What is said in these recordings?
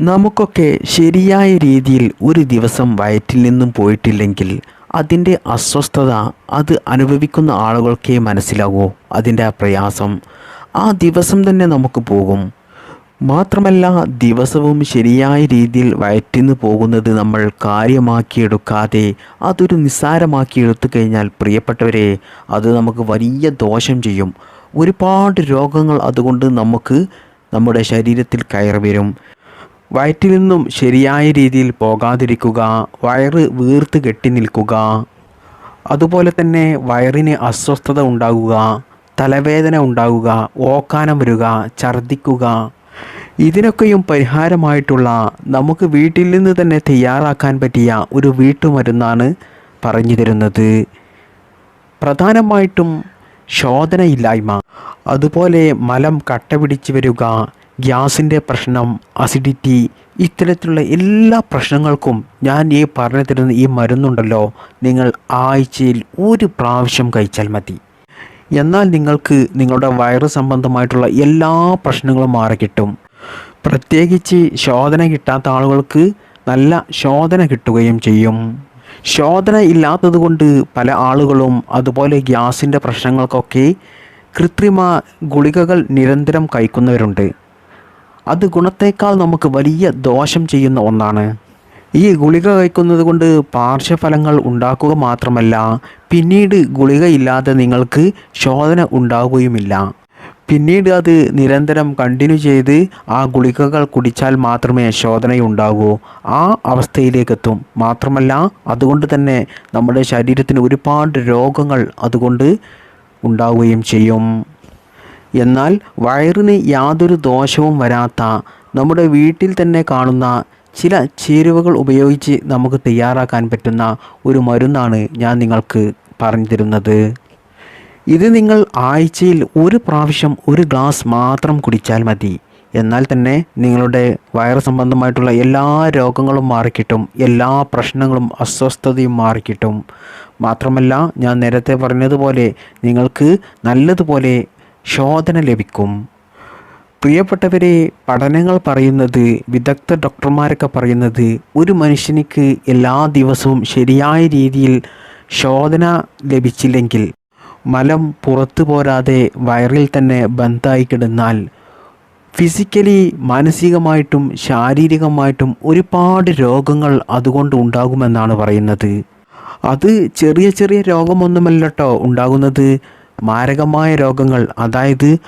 നമുക്കൊക്കെ ശരിയായ രീതിയിൽ ഒരു ദിവസം വയറ്റിൽ നിന്നും പോയിട്ടില്ലെങ്കിൽ അതിന്റെ അസ്വസ്ഥത അത് അനുഭവിക്കുന്ന ആളുകൾക്കേ മനസ്സിലാകൂ. അതിന്റെ പ്രയാസം ആ ദിവസം തന്നെ നമുക്ക് പോകും. മാത്രമല്ല ദിവസവും ശരിയായ രീതിയിൽ വയറ്റിന്ന് പോകുന്നത് നമ്മൾ കാര്യമാക്കിയെടുക്കാതെ അതൊരു നിസ്സാരമാക്കി എടുത്തു കഴിഞ്ഞാൽ പ്രിയപ്പെട്ടവരെ അത് നമുക്ക് വലിയ ദോഷം ചെയ്യും. ഒരുപാട് രോഗങ്ങൾ അതുകൊണ്ട് നമുക്ക് നമ്മുടെ ശരീരത്തിൽ കയറി വരും. വയറ്റിൽ നിന്നും ശരിയായ രീതിയിൽ പോകാതിരിക്കുക വയറ് വീർത്ത് കെട്ടി നിൽക്കുക. അതുപോലെ തന്നെ വയറിന് അസ്വസ്ഥത ഉണ്ടാകുക തലവേദന ഉണ്ടാകുക ഓക്കാനം വരിക ഛർദ്ദിക്കുക. ഇതിനൊക്കെയും പരിഹാരമായിട്ടുള്ള നമുക്ക് വീട്ടിൽ നിന്ന് തന്നെ തയ്യാറാക്കാൻ പറ്റിയ ഒരു വീട്ടുമരുന്നാണ് പറഞ്ഞു തരുന്നത്. പ്രധാനമായിട്ടും ശോധനയില്ലായ്മ അതുപോലെ മലം കട്ട പിടിച്ച് വരിക ഗ്യാസിന്റെ പ്രശ്നം അസിഡിറ്റി ഇത്തരത്തിലുള്ള എല്ലാ പ്രശ്നങ്ങൾക്കും ഞാൻ ഈ പറഞ്ഞു തരുന്ന ഈ മരുന്നുണ്ടല്ലോ നിങ്ങൾ ആഴ്ചയിൽ ഒരു പ്രാവശ്യം കഴിച്ചാൽ മതി. എന്നാൽ നിങ്ങൾക്ക് നിങ്ങളുടെ വയറ് സംബന്ധമായിട്ടുള്ള എല്ലാ പ്രശ്നങ്ങളും മാറി കിട്ടും. പ്രത്യേകിച്ച് ശോധന കിട്ടാത്ത ആളുകൾക്ക് നല്ല ശോധന കിട്ടുകയും ചെയ്യും. ശോധന ഇല്ലാത്തത് കൊണ്ട് പല ആളുകളും അതുപോലെ ഗ്യാസിന്റെ പ്രശ്നങ്ങൾക്കൊക്കെ കൃത്രിമ ഗുളികകൾ നിരന്തരം കഴിക്കുന്നവരുണ്ട്. അത് ഗുണത്തേക്കാൾ നമുക്ക് വലിയ ദോഷം ചെയ്യുന്ന ഒന്നാണ്. ഈ ഗുളിക കഴിക്കുന്നത് കൊണ്ട് പാർശ്വഫലങ്ങൾ ഉണ്ടാക്കുക മാത്രമല്ല പിന്നീട് ഗുളികയില്ലാതെ നിങ്ങൾക്ക് ശോധന ഉണ്ടാകുകയുമില്ല പിന്നീട് അത് നിരന്തരം കണ്ടിന്യൂ ചെയ്ത് ആ ഗുളികകൾ കുടിച്ചാൽ മാത്രമേ ശോധനയുണ്ടാകൂ ആ അവസ്ഥയിലേക്ക് എത്തും മാത്രമല്ല അതുകൊണ്ട് തന്നെ നമ്മുടെ ശരീരത്തിന് ഒരുപാട് രോഗങ്ങൾ അതുകൊണ്ട് ഉണ്ടാവുകയും ചെയ്യും. എന്നാൽ വയറിന് യാതൊരു ദോഷവും വരാത്ത നമ്മുടെ വീട്ടിൽ തന്നെ കാണുന്ന ചില ചേരുവകൾ ഉപയോഗിച്ച് നമുക്ക് തയ്യാറാക്കാൻ പറ്റുന്ന ഒരു മരുന്നാണ് ഞാൻ നിങ്ങൾക്ക് പറഞ്ഞു തരുന്നത്. ഇത് നിങ്ങൾ ആഴ്ചയിൽ ഒരു പ്രാവശ്യം ഒരു ഗ്ലാസ് മാത്രം കുടിച്ചാൽ മതി. എന്നാൽ തന്നെ നിങ്ങളുടെ വയറ് സംബന്ധമായിട്ടുള്ള എല്ലാ രോഗങ്ങളും മാറിക്കിട്ടും എല്ലാ പ്രശ്നങ്ങളും അസ്വസ്ഥതയും മാറിക്കിട്ടും. മാത്രമല്ല ഞാൻ നേരത്തെ പറഞ്ഞതുപോലെ നിങ്ങൾക്ക് നല്ലതുപോലെ ശോധന ലഭിക്കും. പ്രിയപ്പെട്ടവരെ പഠനങ്ങൾ പറയുന്നത് വിദഗ്ധ ഡോക്ടർമാരൊക്കെ പറയുന്നത് ഒരു മനുഷ്യനിക്ക് എല്ലാ ദിവസവും ശരിയായ രീതിയിൽ ശോധന ലഭിച്ചില്ലെങ്കിൽ മലം പുറത്തു പോരാതെ വയറിൽ തന്നെ ബന്ധായി കിടന്നാൽ ഫിസിക്കലി മാനസികമായിട്ടും ശാരീരികമായിട്ടും ഒരുപാട് രോഗങ്ങൾ അതുകൊണ്ട് ഉണ്ടാകുമെന്നാണ് പറയുന്നത്. അത് ചെറിയ ചെറിയ രോഗമൊന്നുമല്ലട്ടോ ഉണ്ടാകുന്നത്. മാരകമായ രോഗങ്ങൾ. അതായത്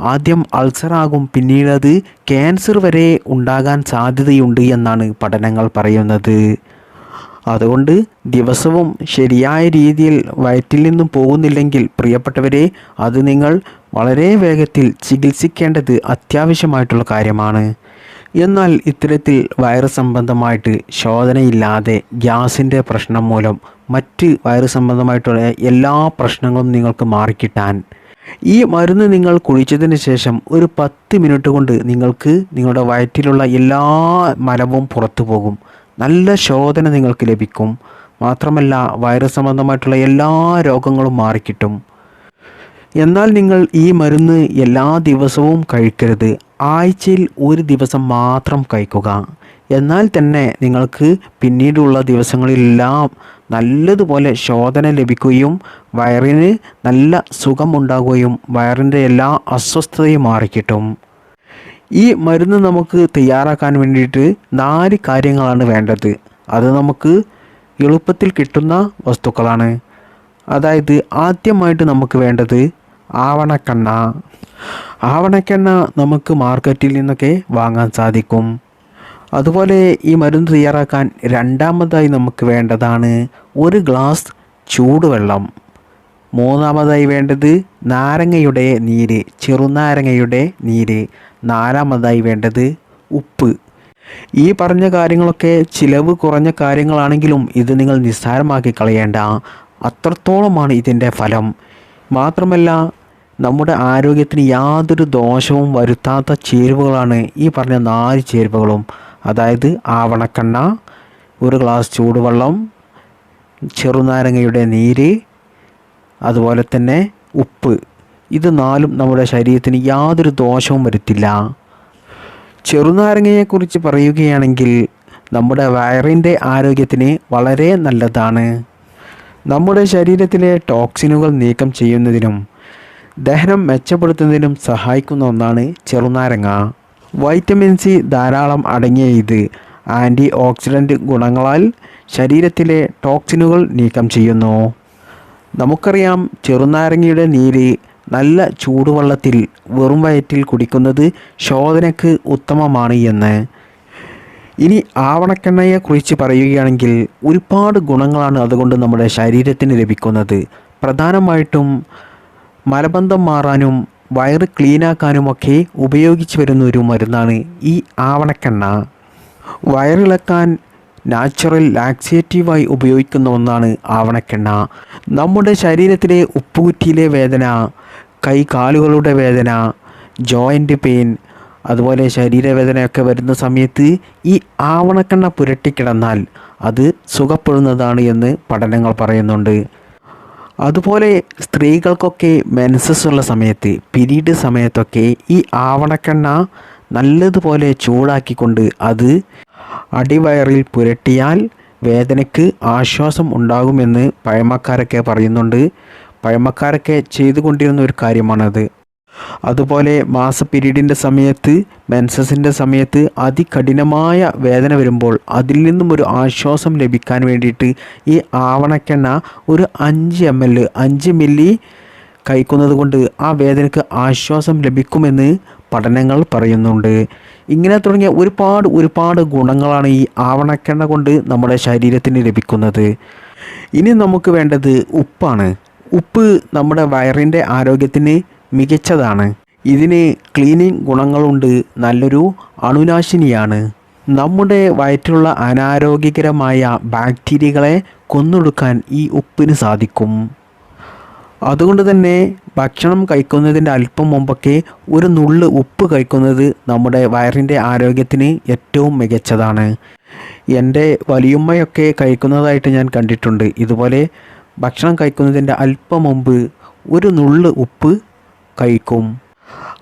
ആദ്യം അൾസറാകും പിന്നീട് അത് ക്യാൻസർ വരെ ഉണ്ടാകാൻ സാധ്യതയുണ്ട് എന്നാണ് പഠനങ്ങൾ പറയുന്നത്. അതുകൊണ്ട് ദിവസവും ശരിയായ രീതിയിൽ വയറ്റിൽ നിന്നും പോകുന്നില്ലെങ്കിൽ പ്രിയപ്പെട്ടവരെ അത് നിങ്ങൾ വളരെ വേഗത്തിൽ ചികിത്സിക്കേണ്ടത് അത്യാവശ്യമായിട്ടുള്ള കാര്യമാണ്. എന്നാൽ ഇത്തരത്തിൽ വയറ് സംബന്ധമായിട്ട് ശോധനയില്ലാതെ ഗ്യാസിന്റെ പ്രശ്നം മൂലം മറ്റ് വയറ് സംബന്ധമായിട്ടുള്ള എല്ലാ പ്രശ്നങ്ങളും നിങ്ങൾക്ക് മാറിക്കിട്ടാൻ. ഈ മരുന്ന് നിങ്ങൾ കുഴിച്ചതിന് ശേഷം ഒരു പത്ത് മിനിറ്റ് കൊണ്ട് നിങ്ങൾക്ക് നിങ്ങളുടെ വയറ്റിലുള്ള എല്ലാ മലവും പുറത്തു പോകും. നല്ല ശോധന നിങ്ങൾക്ക് ലഭിക്കും. മാത്രമല്ല വൈറസ് സംബന്ധമായിട്ടുള്ള എല്ലാ രോഗങ്ങളും മാറിക്കിട്ടും. എന്നാൽ നിങ്ങൾ ഈ മരുന്ന് എല്ലാ ദിവസവും കഴിക്കരുത്. ആഴ്ചയിൽ ഒരു ദിവസം മാത്രം കഴിക്കുക. എന്നാൽ തന്നെ നിങ്ങൾക്ക് പിന്നീടുള്ള ദിവസങ്ങളിലെല്ലാം നല്ലതുപോലെ ശോധന ലഭിക്കുകയും വയറിന് നല്ല സുഖമുണ്ടാകുകയും വയറിന്റെ എല്ലാ അസ്വസ്ഥതയും മാറിക്കിട്ടും. ഈ മരുന്ന് നമുക്ക് തയ്യാറാക്കാൻ വേണ്ടിയിട്ട് നാല് കാര്യങ്ങളാണ് വേണ്ടത്. അത് നമുക്ക് എളുപ്പത്തിൽ കിട്ടുന്ന വസ്തുക്കളാണ്. അതായത് ആദ്യമായിട്ട് നമുക്ക് വേണ്ടത് ആവണക്കെണ്ണ. ആവണക്കെണ്ണ നമുക്ക് മാർക്കറ്റിൽ നിന്നൊക്കെ വാങ്ങാൻ സാധിക്കും. അതുപോലെ ഈ മരുന്ന് തയ്യാറാക്കാൻ രണ്ടാമതായി നമുക്ക് വേണ്ടതാണ് ഒരു ഗ്ലാസ് ചൂടുവെള്ളം. മൂന്നാമതായി വേണ്ടത് നാരങ്ങയുടെ നീര് ചെറുനാരങ്ങയുടെ നീര്. നാലാമതായി വേണ്ടത് ഉപ്പ്. ഈ പറഞ്ഞ കാര്യങ്ങളൊക്കെ ചിലവ് കുറഞ്ഞ കാര്യങ്ങളാണെങ്കിലും ഇത് നിങ്ങൾ നിസ്സാരമാക്കി കളയേണ്ട. അത്രത്തോളമാണ് ഇതിന്റെ ഫലം. മാത്രമല്ല നമ്മുടെ ആരോഗ്യത്തിന് യാതൊരു ദോഷവും വരുത്താത്ത ചേരുവകളാണ് ഈ പറഞ്ഞ നാല് ചേരുവകളും. അതായത് ആവണക്കെണ്ണ ഒരു ഗ്ലാസ് ചൂടുവെള്ളം ചെറുനാരങ്ങയുടെ നീര് അതുപോലെ തന്നെ ഉപ്പ്. ഇത് നാലും നമ്മുടെ ശരീരത്തിന് യാതൊരു ദോഷവും വരുത്തില്ല. ചെറുനാരങ്ങയെക്കുറിച്ച് പറയുകയാണെങ്കിൽ നമ്മുടെ വയറിന്റെ ആരോഗ്യത്തിന് വളരെ നല്ലതാണ്. നമ്മുടെ ശരീരത്തിലെ ടോക്സിനുകൾ നീക്കം ചെയ്യുന്നതിനും ദഹനം മെച്ചപ്പെടുത്തുന്നതിനും സഹായിക്കുന്ന ഒന്നാണ് ചെറുനാരങ്ങ. വൈറ്റമിൻ സി ധാരാളം അടങ്ങിയ ഇത് ആന്റി ഓക്സിഡന്റ് ഗുണങ്ങളാൽ ശരീരത്തിലെ ടോക്സിനുകൾ നീക്കം ചെയ്യുന്നു. നമുക്കറിയാം ചെറുനാരങ്ങയുടെ നീര് നല്ല ചൂടുവെള്ളത്തിൽ വെറും വയറ്റിൽ കുടിക്കുന്നത് ശോധനയ്ക്ക് ഉത്തമമാണ് എന്ന്. ഇനി ആവണക്കെണ്ണയെക്കുറിച്ച് പറയുകയാണെങ്കിൽ ഒരുപാട് ഗുണങ്ങളാണ് അതുകൊണ്ട് നമ്മുടെ ശരീരത്തിന് ലഭിക്കുന്നത്. പ്രധാനമായിട്ടും മലബന്ധം മാറാനും വയറ് ക്ലീനാക്കാനുമൊക്കെ ഉപയോഗിച്ചു വരുന്ന ഒരു മരുന്നാണ് ഈ ആവണക്കെണ്ണ. വയറിളക്കാൻ നാച്ചുറൽ ലാക്സേറ്റീവായി ഉപയോഗിക്കുന്ന ഒന്നാണ് ആവണക്കെണ്ണ. നമ്മുടെ ശരീരത്തിലെ ഉപ്പുകുറ്റിയിലെ വേദന കൈ കാലുകളുടെ വേദന ജോയിന്റ് പെയിൻ അതുപോലെ ശരീരവേദനയൊക്കെ വരുന്ന സമയത്ത് ഈ ആവണക്കെണ്ണ പുരട്ടിക്കിടന്നാൽ അത് സുഖപ്പെടുന്നതാണ് എന്ന് പഠനങ്ങൾ പറയുന്നുണ്ട്. അതുപോലെ സ്ത്രീകൾക്കൊക്കെ മെൻസസ് ഉള്ള സമയത്ത് പിരീഡ് സമയത്തൊക്കെ ഈ ആവണക്കെണ്ണ നല്ലതുപോലെ ചൂടാക്കിക്കൊണ്ട് അത് അടിവയറിൽ പുരട്ടിയാൽ വേദനയ്ക്ക് ആശ്വാസം ഉണ്ടാകുമെന്ന് പഴമക്കാരൊക്കെ പറയുന്നുണ്ട്. പഴമക്കാരൊക്കെ ചെയ്തുകൊണ്ടിരുന്ന ഒരു കാര്യമാണത്. അതുപോലെ മാസ പീരീഡിന്റെ സമയത്ത് മെൻസസിന്റെ സമയത്ത് അതികഠിനമായ വേദന വരുമ്പോൾ അതിൽ നിന്നും ഒരു ആശ്വാസം ലഭിക്കാൻ വേണ്ടിയിട്ട് ഈ ആവണക്കെണ്ണ ഒരു അഞ്ച് എം എൽ അഞ്ച് മില്ലി കഴിക്കുന്നത് കൊണ്ട് ആ വേദനയ്ക്ക് ആശ്വാസം ലഭിക്കുമെന്ന് പഠനങ്ങൾ പറയുന്നുണ്ട്. ഇങ്ങനെ തുടങ്ങിയ ഒരുപാട് ഒരുപാട് ഗുണങ്ങളാണ് ഈ ആവണക്കെണ്ണ കൊണ്ട് നമ്മുടെ ശരീരത്തിന് ലഭിക്കുന്നത്. ഇനി നമുക്ക് വേണ്ടത് ഉപ്പാണ്. ഉപ്പ് നമ്മുടെ വയറിന്റെ ആരോഗ്യത്തിന് മികച്ചതാണ്. ഇതിന് ക്ലീനിങ് ഗുണങ്ങളുണ്ട്. നല്ലൊരു അണുനാശിനിയാണ്. നമ്മുടെ വയറ്റിലുള്ള അനാരോഗ്യകരമായ ബാക്ടീരിയകളെ കൊന്നൊടുക്കാൻ ഈ ഉപ്പിന് സാധിക്കും. അതുകൊണ്ട് തന്നെ ഭക്ഷണം കഴിക്കുന്നതിന്റെ അല്പം മുമ്പൊക്കെ ഒരു നുള്ള് ഉപ്പ് കഴിക്കുന്നത് നമ്മുടെ വയറിന്റെ ആരോഗ്യത്തിന് ഏറ്റവും മികച്ചതാണ്. എന്റെ വലിയമ്മയൊക്കെ കഴിക്കുന്നതായിട്ട് ഞാൻ കണ്ടിട്ടുണ്ട്. ഇതുപോലെ ഭക്ഷണം കഴിക്കുന്നതിന്റെ അല്പം മുമ്പ് ഒരു നുള്ള് ഉപ്പ് കഴിക്കും.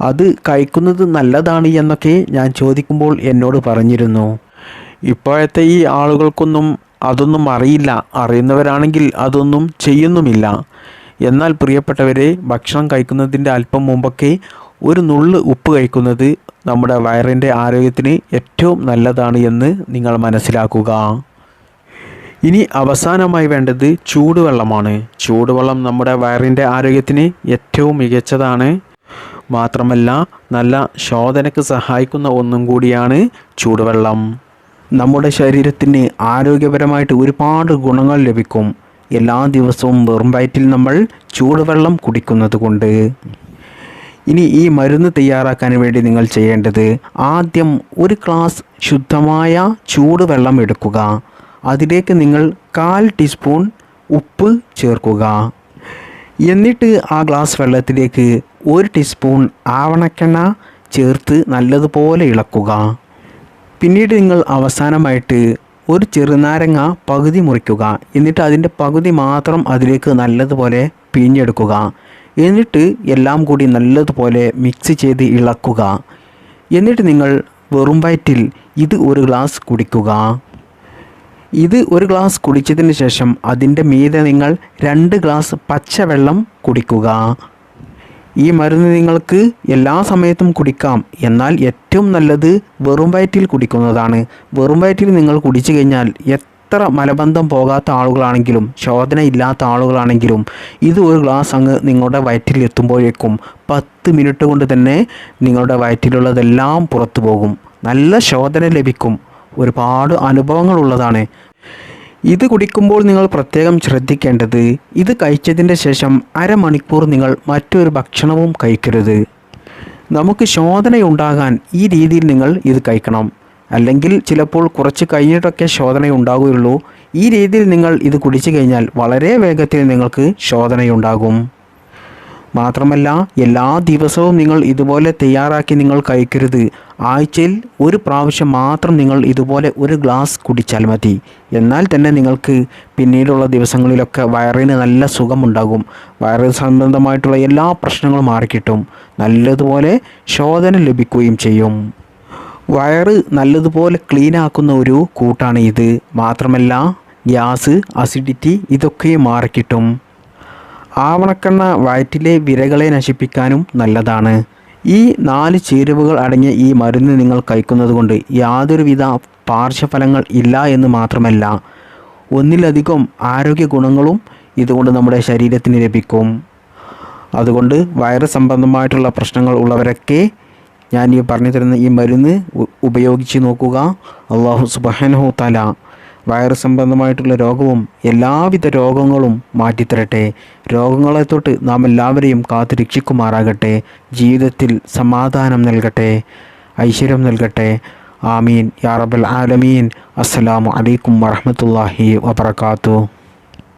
അത് കഴിക്കുന്നത് നല്ലതാണ് എന്നൊക്കെ ഞാൻ ചോദിക്കുമ്പോൾ എന്നോട് പറഞ്ഞിരുന്നു. ഇപ്പോഴത്തെ ഈ ആളുകൾക്കൊന്നും അതൊന്നും അറിയില്ല. അറിയുന്നവരാണെങ്കിൽ അതൊന്നും ചെയ്യുന്നുമില്ല. എന്നാൽ പ്രിയപ്പെട്ടവരെ ഭക്ഷണം കഴിക്കുന്നതിന്റെ അല്പം മുമ്പൊക്കെ ഒരു നുള്ള് ഉപ്പ് കഴിക്കുന്നത് നമ്മുടെ വയറിന്റെ ആരോഗ്യത്തിന് ഏറ്റവും നല്ലതാണ് എന്ന് നിങ്ങൾ മനസ്സിലാക്കുക. ഇനി അവസാനമായി വേണ്ടത് ചൂടുവെള്ളമാണ്. ചൂടുവെള്ളം നമ്മുടെ വയറിന്റെ ആരോഗ്യത്തിന് ഏറ്റവും മികച്ചതാണ്. മാത്രമല്ല നല്ല ശോധനയ്ക്ക് സഹായിക്കുന്ന ഒന്നും കൂടിയാണ് ചൂടുവെള്ളം. നമ്മുടെ ശരീരത്തിന് ആരോഗ്യപരമായിട്ട് ഒരുപാട് ഗുണങ്ങൾ ലഭിക്കും. എല്ലാ ദിവസവും വെറും വയറ്റിൽ നമ്മൾ ചൂടുവെള്ളം കുടിക്കുന്നത് കൊണ്ട് ഇനി ഈ മരുന്ന് തയ്യാറാക്കാൻ വേണ്ടി നിങ്ങൾ ചെയ്യേണ്ടത് ആദ്യം ഒരു ഗ്ലാസ് ശുദ്ധമായ ചൂടുവെള്ളം എടുക്കുക. അതിലേക്ക് നിങ്ങൾ കാൽ ടീസ്പൂൺ ഉപ്പ് ചേർക്കുക. എന്നിട്ട് ആ ഗ്ലാസ് വെള്ളത്തിലേക്ക് ഒരു ടീസ്പൂൺ ആവണക്കെണ്ണ ചേർത്ത് നല്ലതുപോലെ ഇളക്കുക. പിന്നീട് നിങ്ങൾ അവസാനമായിട്ട് ഒരു ചെറുനാരങ്ങ പകുതി മുറിക്കുക. എന്നിട്ട് അതിന്റെ പകുതി മാത്രം അതിലേക്ക് നല്ലതുപോലെ പിഴിഞ്ഞെടുക്കുക. എന്നിട്ട് എല്ലാം കൂടി നല്ലതുപോലെ മിക്സ് ചെയ്ത് ഇളക്കുക. എന്നിട്ട് നിങ്ങൾ വെറും വയറ്റിൽ ഇത് ഒരു ഗ്ലാസ് കുടിക്കുക. ഇത് ഒരു ഗ്ലാസ് കുടിച്ചതിന് ശേഷം അതിന്റെ മീതെ നിങ്ങൾ രണ്ട് ഗ്ലാസ് പച്ചവെള്ളം കുടിക്കുക. ഈ മരുന്ന് നിങ്ങൾക്ക് എല്ലാ സമയത്തും കുടിക്കാം. എന്നാൽ ഏറ്റവും നല്ലത് വെറും വയറ്റിൽ കുടിക്കുന്നതാണ്. വെറും വയറ്റിൽ നിങ്ങൾ കുടിച്ചു കഴിഞ്ഞാൽ എത്ര മലബന്ധം പോകാത്ത ആളുകളാണെങ്കിലും ശോധന ഇല്ലാത്ത ആളുകളാണെങ്കിലും ഇത് ഒരു ഗ്ലാസ് അങ്ങ് നിങ്ങളുടെ വയറ്റിൽ എത്തുമ്പോഴേക്കും പത്ത് മിനിറ്റ് കൊണ്ട് തന്നെ നിങ്ങളുടെ വയറ്റിലുള്ളതെല്ലാം പുറത്തു പോകും നല്ല ശോധന ലഭിക്കും. ഒരുപാട് അനുഭവങ്ങളുള്ളതാണ്. ഇത് കുടിക്കുമ്പോൾ നിങ്ങൾ പ്രത്യേകം ശ്രദ്ധിക്കേണ്ടത് ഇത് കഴിച്ചതിന്റെ ശേഷം അരമണിക്കൂർ നിങ്ങൾ മറ്റൊരു ഭക്ഷണവും കഴിക്കരുത്. നമുക്ക് ശോധനയുണ്ടാകാൻ ഈ രീതിയിൽ നിങ്ങൾ ഇത് കഴിക്കണം. അല്ലെങ്കിൽ ചിലപ്പോൾ കുറച്ച് കഴിഞ്ഞിട്ടൊക്കെ ശോധനയുണ്ടാകുകയുള്ളൂ ഈ രീതിയിൽ നിങ്ങൾ ഇത് കുടിച്ചു കഴിഞ്ഞാൽ വളരെ വേഗത്തിൽ നിങ്ങൾക്ക് ശോധനയുണ്ടാകും. മാത്രമല്ല എല്ലാ ദിവസവും നിങ്ങൾ ഇതുപോലെ തയ്യാറാക്കി നിങ്ങൾ കഴിക്കരുത്. ആഴ്ചയിൽ ഒരു പ്രാവശ്യം മാത്രം നിങ്ങൾ ഇതുപോലെ ഒരു ഗ്ലാസ് കുടിച്ചാൽ മതി. എന്നാൽ തന്നെ നിങ്ങൾക്ക് പിന്നീടുള്ള ദിവസങ്ങളിലൊക്കെ വയറിന് നല്ല സുഖമുണ്ടാകും. വയറ് സംബന്ധമായിട്ടുള്ള എല്ലാ പ്രശ്നങ്ങളും മാറിക്കിട്ടും. നല്ലതുപോലെ ശോധന ലഭിക്കുകയും ചെയ്യും. വയറ് നല്ലതുപോലെ ക്ലീനാക്കുന്ന ഒരു കൂട്ടാണ് ഇത്. മാത്രമല്ല ഗ്യാസ് അസിഡിറ്റി ഇതൊക്കെ മാറിക്കിട്ടും. ആവണക്കെണ്ണ വയറ്റിലെ വിരകളെ നശിപ്പിക്കാനും നല്ലതാണ്. ഈ നാല് ചേരുവകൾ അടങ്ങിയ ഈ മരുന്ന് നിങ്ങൾ കഴിക്കുന്നത് കൊണ്ട് യാതൊരുവിധ പാർശ്വഫലങ്ങൾ ഇല്ല എന്ന് മാത്രമല്ല ഒന്നിലധികം ആരോഗ്യ ഗുണങ്ങളും ഇതുകൊണ്ട് നമ്മുടെ ശരീരത്തിന് ലഭിക്കും. അതുകൊണ്ട് വയറ് സംബന്ധമായിട്ടുള്ള പ്രശ്നങ്ങൾ ഉള്ളവരൊക്കെ ഞാൻ ഈ പറഞ്ഞു തരുന്ന ഈ മരുന്ന് ഉപയോഗിച്ച് നോക്കുക. അള്ളാഹു സുബഹനഹു തല വയറ് സംബന്ധമായിട്ടുള്ള രോഗവും എല്ലാവിധ രോഗങ്ങളും മാറ്റിത്തരട്ടെ. രോഗങ്ങളെ തൊട്ട് നാം എല്ലാവരെയും കാത്തു രക്ഷിക്കുമാറാകട്ടെ. ജീവിതത്തിൽ സമാധാനം നൽകട്ടെ. ഐശ്വര്യം നൽകട്ടെ. ആമീൻ. യാ റബൽ ആലമീൻ. അസ്സലാമു അലൈക്കും വറഹമത്തല്ലാഹി വബറകാതുഹു.